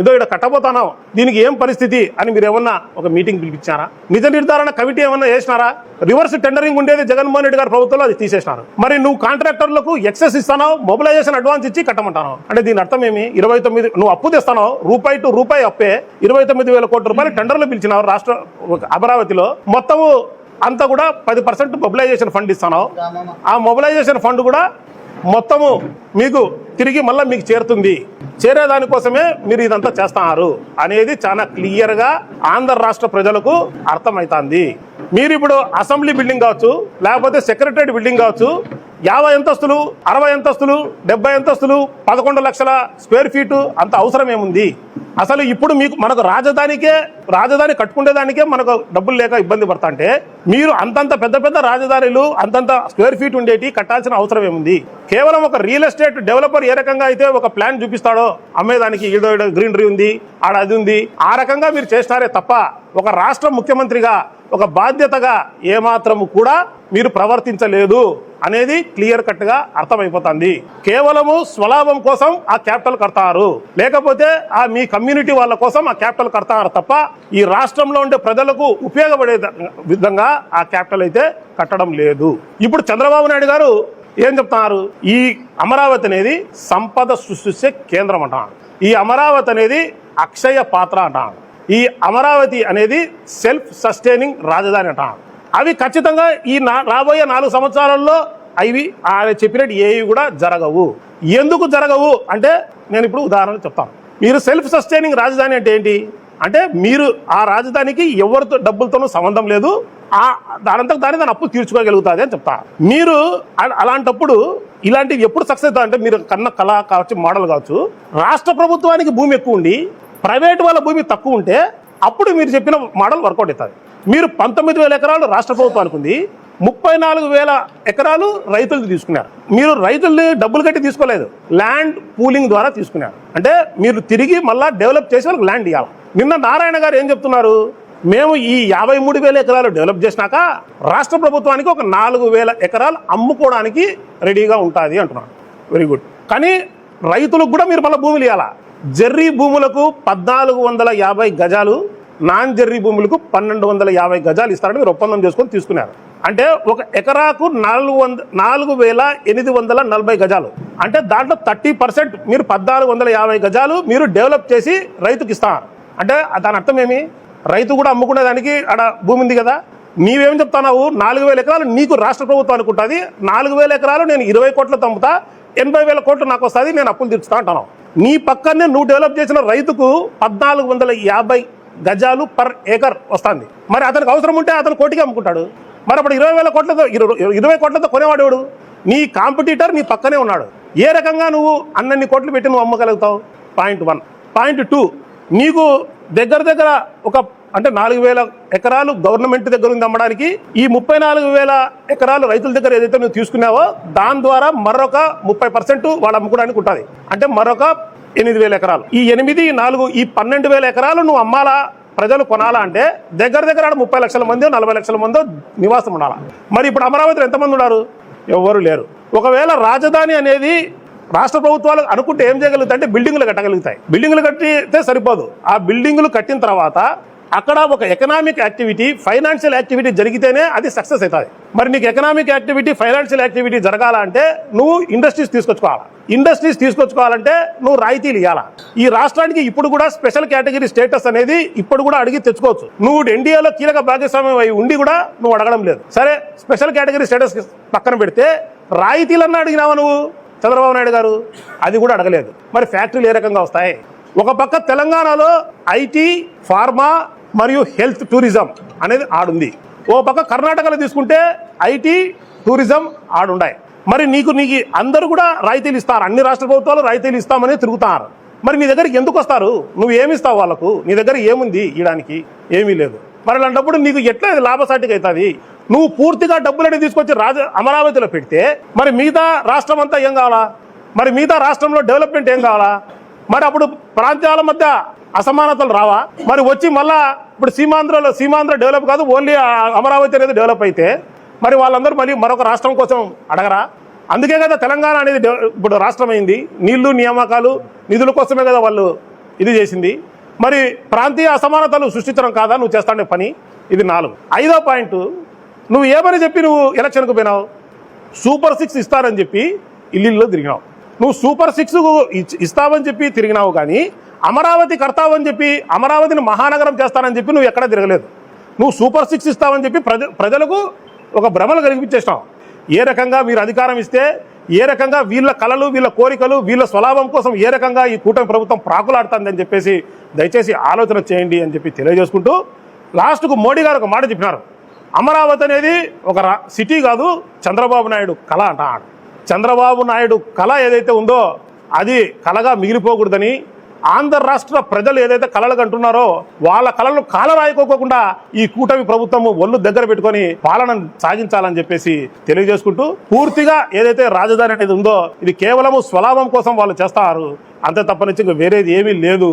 ఏదో ఇక్కడ కట్టబోతాను. దీనికి ఏం పరిస్థితి అని మీరు ఏమన్నా ఒక మీటింగ్ పిలిపించారా? నిజ నిర్ధారణ కమిటీ ఏమన్నా చేసినారా? రివర్స్ టెండరింగ్ ఉండేది జగన్మోహన్ రెడ్డి గారి ప్రభుత్వంలో అది తీసేసినారు. మరి నువ్వు కాంట్రాక్టర్లకు ఎక్సెస్ ఇస్తానో మొబిలైజేషన్ అడ్వాన్స్ ఇచ్చి కట్టమంటాను అంటే దీని అర్థం ఏమి? ఇరవై తొమ్మిది నువ్వు అప్పు తెస్తానో రూపాయి టు రూపాయి అప్పే ఇరవై తొమ్మిది వేల కోట్ల రూపాయలు టెండర్లు పిలిచినావు రాష్ట్ర అమరావతిలో. మొత్తము అంతా కూడా పది పర్సెంట్ మొబిలైజేషన్ ఫండ్ ఇస్తాను ఆ మొబిలైజేషన్ ఫండ్ కూడా మొత్తము మీకు తిరిగి మళ్ళీ మీకు చేరుతుంది. చేరేదానికోసమే మీరు ఇదంతా చేస్తున్నారు అనేది చాలా క్లియర్గా ఆంధ్ర రాష్ట్ర ప్రజలకు అర్థమవుతుంది మీరు ఇప్పుడు అసెంబ్లీ బిల్డింగ్ కావచ్చు లేకపోతే సెక్రటరీ బిల్డింగ్ కావచ్చు యాభై అంతస్తులు అరవై అంతస్తులు డెబ్బై అంతస్తులు పదకొండు లక్షల స్క్వేర్ ఫీటు అంత అవసరం ఏముంది అసలు ఇప్పుడు మీకు మనకు రాజధానికే రాజధాని కట్టుకునేదానికే మనకు డబ్బులు లేక ఇబ్బంది పడతా అంటే మీరు అంతంత పెద్ద పెద్ద రాజధానులు అంతంత స్క్వేర్ ఫీట్ ఉండేటి కట్టాల్సిన అవసరం ఏముంది? కేవలం ఒక రియల్ ఎస్టేట్ డెవలపర్ ఏ రకంగా అయితే ఒక ప్లాన్ చూపిస్తాడో అమ్మేదానికి ఈడో ఈడో గ్రీనరీ ఉంది ఆడ అది ఉంది ఆ రకంగా మీరు చేస్తారే తప్ప ఒక రాష్ట్ర ముఖ్యమంత్రిగా ఒక బాధ్యతగా ఏమాత్రము కూడా మీరు ప్రవర్తించలేదు. అనేది క్లియర్ కట్గా అర్థమైపోతుంది. కేవలము స్వలాభం కోసం ఆ క్యాపిటల్ కడతారు. లేకపోతే ఆ మీ కమ్యూనిటీ వాళ్ళ కోసం ఆ క్యాపిటల్ కడతారు తప్ప ఈ రాష్ట్రంలో ఉండే ప్రజలకు ఉపయోగపడే విధంగా ఆ క్యాపిటల్ అయితే కట్టడం లేదు. ఇప్పుడు చంద్రబాబు నాయుడు గారు ఏం చెప్తున్నారు? ఈ అమరావతి అనేది సంపద సృష్టించే కేంద్రం అంటున్నారు ఈ అమరావతి అనేది అక్షయ పాత్ర అంటున్నారు ఈ అమరావతి అనేది సెల్ఫ్ సస్టైనింగ్ రాజధాని అంటున్నారు అవి ఖచ్చితంగా ఈ నా- రాబోయే నాలుగు సంవత్సరాల్లో అవి ఆయన చెప్పినట్టు ఏవి కూడా జరగవు. ఎందుకు జరగవు? అంటే నేను ఇప్పుడు ఉదాహరణ చెప్తాను. మీరు సెల్ఫ్ సస్టైనింగ్ రాజధాని అంటే ఏంటి? అంటే మీరు ఆ రాజధానికి ఎవరితో డబ్బులతోనూ సంబంధం లేదు. ఆ దానంతా దాని దాని అప్పు తీర్చుకోగలుగుతుంది అని చెప్తా. మీరు అలాంటప్పుడు ఇలాంటివి ఎప్పుడు సక్సెస్ అవుతుంది అంటే మీరు కన్న కళ కావచ్చు మోడల్ కావచ్చు. రాష్ట్ర ప్రభుత్వానికి భూమి ఎక్కువ ఉండి ప్రైవేట్ వాళ్ళ భూమి తక్కువ ఉంటే అప్పుడు మీరు చెప్పిన మోడల్ వర్కౌట్ అవుతుంది. మీరు పంతొమ్మిది వేల ఎకరాలు రాష్ట్ర ప్రభుత్వానికి ఉంది ముప్పై నాలుగు వేల ఎకరాలు రైతులు తీసుకున్నారు. మీరు రైతుల్ని డబ్బులు కట్టి తీసుకోలేదు ల్యాండ్ పూలింగ్ ద్వారా తీసుకున్నారు. అంటే మీరు తిరిగి మళ్ళా డెవలప్ చేసి వాళ్ళకి ల్యాండ్ ఇవ్వాలి నిన్న నారాయణ గారు ఏం చెప్తున్నారు మేము ఈ యాభై మూడు వేల ఎకరాలు డెవలప్ చేసినాక రాష్ట్ర ప్రభుత్వానికి ఒక నాలుగు వేల ఎకరాలు అమ్ముకోవడానికి రెడీగా ఉంటుంది అంటున్నాను వెరీ గుడ్ కానీ రైతులకు కూడా మీరు మళ్ళీ భూములు ఇవ్వాలా జర్రీ భూములకు పద్నాలుగు వందల యాభై గజాలు నాన్ జెర్రీ భూములకు పన్నెండు వందల యాభై గజాలు ఇస్తారని మీరు ఒప్పందం చేసుకొని తీసుకున్నారు. అంటే ఒక ఎకరాకు నాలుగు వంద నాలుగు వేల ఎనిమిది వందల నలభై గజాలు. అంటే దాంట్లో థర్టీ పర్సెంట్ మీరు పద్నాలుగు వందల యాభై గజాలు మీరు డెవలప్ చేసి రైతుకి ఇస్తారు అంటే దాని అర్థం ఏమి? రైతు కూడా అమ్ముకునే దానికి అక్కడ భూమి ఉంది కదా. నీవేం చెప్తున్నావు? నాలుగు వేల ఎకరాలు నీకు రాష్ట్ర ప్రభుత్వం అనుకుంటుంది. నాలుగు వేల ఎకరాలు నేను ఇరవై కోట్లు తమ్ముతా. ఎనభై వేల కోట్లు నాకు వస్తుంది నేను అప్పులు తీర్చుతా అంటాను నీ పక్కనే నువ్వు డెవలప్ చేసిన రైతుకు పద్నాలుగు వందల యాభై గజాలు పర్ ఏకర్ వస్తుంది. మరి అతనికి అవసరం ఉంటే అతను కోటికి అమ్ముకుంటాడు. మరి అప్పుడు ఇరవై వేల కోట్లతో ఇరవై- ఇరవై కోట్లతో కొనేవాడు నీ కాంపిటీటర్ నీ పక్కనే ఉన్నాడు. ఏ రకంగా నువ్వు అన్నన్ని కోట్లు పెట్టి నువ్వు అమ్మగలుగుతావు? Point one. Point two. నీకు దగ్గర దగ్గర ఒక అంటే నాలుగు వేల ఎకరాలు గవర్నమెంట్ దగ్గర ఉంది అమ్మడానికి. ఈ ముప్పై నాలుగు వేల ఎకరాలు రైతుల దగ్గర ఏదైతే నువ్వు తీసుకున్నావో దాని ద్వారా మరొక ముప్పై పర్సెంట్ వాళ్ళు అమ్ముకోవడానికి ఉంటుంది. అంటే మరొక ఎనిమిది వేల ఎకరాలు. ఈ ఎనిమిది నాలుగు ఈ పన్నెండు వేల ఎకరాలు నువ్వు అమ్మాలా? ప్రజలు కొనాలా అంటే దగ్గర దగ్గర ముప్పై లక్షల మంది నలభై లక్షల మంది నివాసం ఉండాలా? మరి ఇప్పుడు అమరావతిలో ఎంతమంది ఉన్నారు? ఎవరు లేరు. ఒకవేళ రాజధాని అనేది రాష్ట్ర ప్రభుత్వాలు అనుకుంటే ఏం చేయగలుగుతాయి అంటే బిల్డింగ్లు కట్టగలుగుతాయి. బిల్డింగ్లు కట్టితే సరిపోదు. ఆ బిల్డింగ్లు కట్టిన తర్వాత అక్కడ ఒక ఎకనామిక్ యాక్టివిటీ ఫైనాన్షియల్ యాక్టివిటీ జరిగితేనే అది సక్సెస్ అవుతుంది. మరి నీకు ఎకనామిక్ యాక్టివిటీ ఫైనాన్షియల్ యాక్టివిటీ జరగాలంటే నువ్వు ఇండస్ట్రీస్ తీసుకొచ్చుకోవాలి? ఇండస్ట్రీస్ తీసుకొచ్చుకోవాలంటే నువ్వు రాయితీలు ఇవ్వాలా ఈ రాష్ట్రానికి ఇప్పుడు కూడా స్పెషల్ కేటగిరీ స్టేటస్ అనేది ఇప్పుడు కూడా అడిగి తెచ్చుకోవచ్చు. నువ్వు ఎన్డీఏలో కీలక భాగస్వామ్యం అయి ఉండి కూడా నువ్వు అడగడం లేదు. సరే స్పెషల్ కేటగిరీ స్టేటస్ పక్కన పెడితే రాయితీలన్నా అడిగినావా నువ్వు? చంద్రబాబు నాయుడు గారు? అది కూడా అడగలేదు. మరి ఫ్యాక్టరీలు ఏ రకంగా వస్తాయి? ఒక పక్క తెలంగాణలో ఐటీ ఫార్మా మరియు హెల్త్ టూరిజం అనేది ఆడుంది. ఓ పక్క కర్ణాటకలో తీసుకుంటే ఐటీ టూరిజం ఆడుండాయి. మరి నీకు నీకు అందరూ కూడా రాయితీలు ఇస్తారు. అన్ని రాష్ట్ర ప్రభుత్వాలు రాయితీలు ఇస్తామని తిరుగుతారు. మరి నీ దగ్గరికి ఎందుకు వస్తారు? నువ్వు ఏమి ఇస్తావు వాళ్ళకు? నీ దగ్గర ఏముంది ఇయడానికి ఏమీ లేదు. మరి అలాంటప్పుడు నీకు ఎట్లా లాభసాటికి లాభసాటిగా అవుతుంది? నువ్వు పూర్తిగా డబ్బులని తీసుకొచ్చి రాజ అమరావతిలో పెడితే మరి మిగతా రాష్ట్రం అంతా ఏం కావాలా? మరి మిగతా రాష్ట్రంలో డెవలప్మెంట్ ఏం కావాలా? మరి అప్పుడు ప్రాంతాల మధ్య అసమానతలు రావా? మరి వచ్చి మళ్ళా ఇప్పుడు సీమాంధ్రలో సీమాంధ్ర డెవలప్ కాదు ఓన్లీ అమరావతి అనేది డెవలప్ అయితే మరి వాళ్ళందరూ మళ్ళీ మరొక రాష్ట్రం కోసం అడగరా? అందుకే కదా తెలంగాణ అనేది ఇప్పుడు రాష్ట్రం అయింది నీళ్ళు నియామకాలు నిధుల కోసమే కదా వాళ్ళు ఇది చేసింది. మరి ప్రాంతీయ అసమానతలు సృష్టించడం కాదా? నువ్వు చేస్తాడే పని. ఇది నాలుగు. ఐదో పాయింట్ నువ్వు ఏమని చెప్పి నువ్వు ఎలక్షన్కు పోయినావు? సూపర్ సిక్స్ ఇస్తారని చెప్పి ఇల్లు తిరిగినావు. నువ్వు సూపర్ సిక్స్ ఇచ్- ఇస్తావని చెప్పి తిరిగినావు కానీ అమరావతి కర్తావని చెప్పి అమరావతిని మహానగరం చేస్తానని చెప్పి నువ్వు ఎక్కడ తిరగలేదు. నువ్వు సూపర్ సిక్స్ ఇస్తావని చెప్పి ప్రజ ప్రజలకు ఒక భ్రమలు కలిగించేసినావు ఏ రకంగా మీరు అధికారం ఇస్తే ఏ రకంగా వీళ్ళ కళలు వీళ్ళ కోరికలు వీళ్ళ స్వలాభం కోసం ఏ రకంగా ఈ కూటమి ప్రభుత్వం ప్రాకులాడుతుందని చెప్పేసి దయచేసి ఆలోచన చేయండి అని చెప్పి తెలియజేసుకుంటూ లాస్ట్కు మోడీ గారు ఒక మాట చెప్పినారు. అమరావతి అనేది ఒక రా- సిటీ కాదు చంద్రబాబు నాయుడు కళ అంట. చంద్రబాబు నాయుడు కళ ఏదైతే ఉందో అది కళగా మిగిలిపోకూడదని ఆంధ్ర రాష్ట్ర ప్రజలు ఏదైతే కళలు కంటున్నారో వాళ్ళ కళలు కాలరాయకోకుండా ఈ కూటమి ప్రభుత్వము ఒళ్ళు దగ్గర పెట్టుకొని పాలన సాగించాలని చెప్పేసి తెలియజేసుకుంటూ పూర్తిగా ఏదైతే రాజధాని అనేది ఉందో ఇది కేవలము స్వలాభం కోసం వాళ్ళు చేస్తారు. అంతే తప్పనిచ్చి ఇంకా వేరేది ఏమీ లేదు.